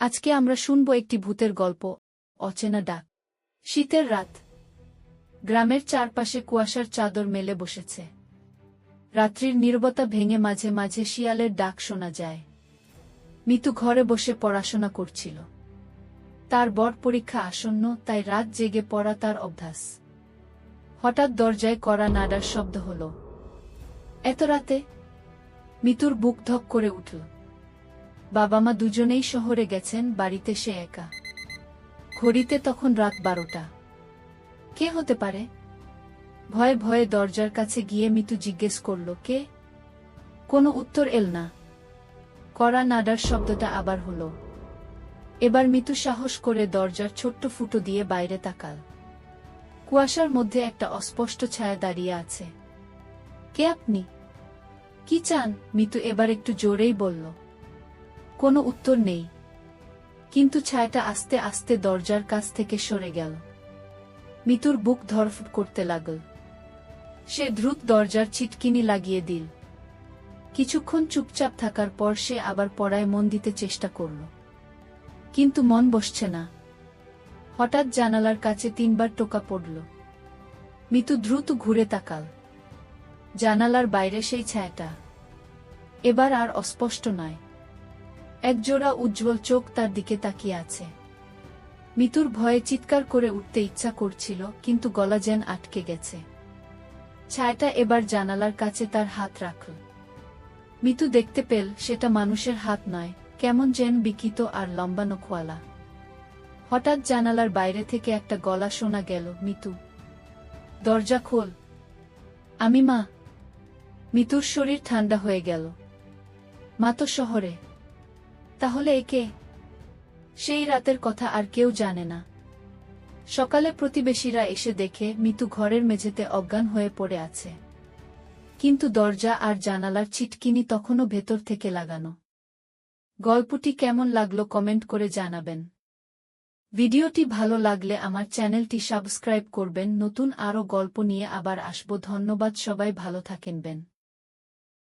আজকে আমরা শুনব একটি ভূতের গল্প, অচেনা ডাক। শীতের রাত। গ্রামের চারপাশে কুয়াশার চাদর মেলে বসেছে। রাত্রির নীরবতা ভেঙে মাঝে মাঝে শিয়ালের ডাক শোনা যায়। মিতু ঘরে বসে পড়াশোনা করছিল। তার বড় পরীক্ষা আসন্ন, তাই রাত জেগে পড়া তার অভ্যাস। হঠাৎ দরজায় কড়া নাড়ার শব্দ হল, এত রাতে? মিতুর বুক ধক করে উঠল। বাবা মা দুজনেই শহরে গেছেন, বাড়িতে সে একা। ঘড়িতে তখন রাত বারোটা। কে হতে পারে? ভয়ে ভয়ে দরজার কাছে গিয়ে মিতু জিজ্ঞেস করল, কে? কোনো উত্তর এল না। কড়া নাডার শব্দটা আবার হল। এবার মিতু সাহস করে দরজার ছোট্ট ফুটো দিয়ে বাইরে তাকাল। কুয়াশার মধ্যে একটা অস্পষ্ট ছায়া দাঁড়িয়ে আছে। কে আপনি? কি চান? মিতু এবার একটু জোরেই বলল। কোনো উত্তর নেই। কিন্তু ছায়াটা আস্তে আস্তে দরজার কাছ থেকে সরে গেল। মিতুর বুক ধরফট করতে লাগল। সে দ্রুত দরজার ছিটকিনি লাগিয়ে দিল। কিছুক্ষণ চুপচাপ থাকার পর সে আবার পড়ায় মন দিতে চেষ্টা করল। কিন্তু মন বসছে না। হঠাৎ জানালার কাছে তিনবার টোকা পড়ল। মিতু দ্রুত ঘুরে তাকাল। জানালার বাইরে সেই ছায়াটা। এবার আর অস্পষ্ট নয়। একজোড়া উজ্জ্বল চোখ তার দিকে তাকিয়ে আছে। মিতুর ভয়ে চিৎকার করে উঠতে ইচ্ছা করছিল, কিন্তু গলা যেন আটকে গেছে। ছায়াটা এবার জানালার কাছে তার হাত রাখল। মিতু দেখতে পেল সেটা মানুষের হাত নয়, কেমন যেন বিকিত আর লম্বা নখওয়ালা। হঠাৎ জানালার বাইরে থেকে একটা গলা শোনা গেল, মিতু। দরজা খোল। আমি মা। মিতুর শরীর ঠান্ডা হয়ে গেল। মা তো শহরে। তাহলে একে সেই রাতের কথা আর কেউ জানে না। সকালে প্রতিবেশীরা এসে দেখে মিতু ঘরের মেঝেতে অজ্ঞান হয়ে পড়ে আছে। কিন্তু দরজা আর জানালার ছিটকিনি তখনও ভেতর থেকে লাগানো। গল্পটি কেমন লাগল কমেন্ট করে জানাবেন। ভিডিওটি ভালো লাগলে আমার চ্যানেলটি সাবস্ক্রাইব করবেন। নতুন আরও গল্প নিয়ে আবার আসব। ধন্যবাদ সবাই, ভালো থাকেনবেন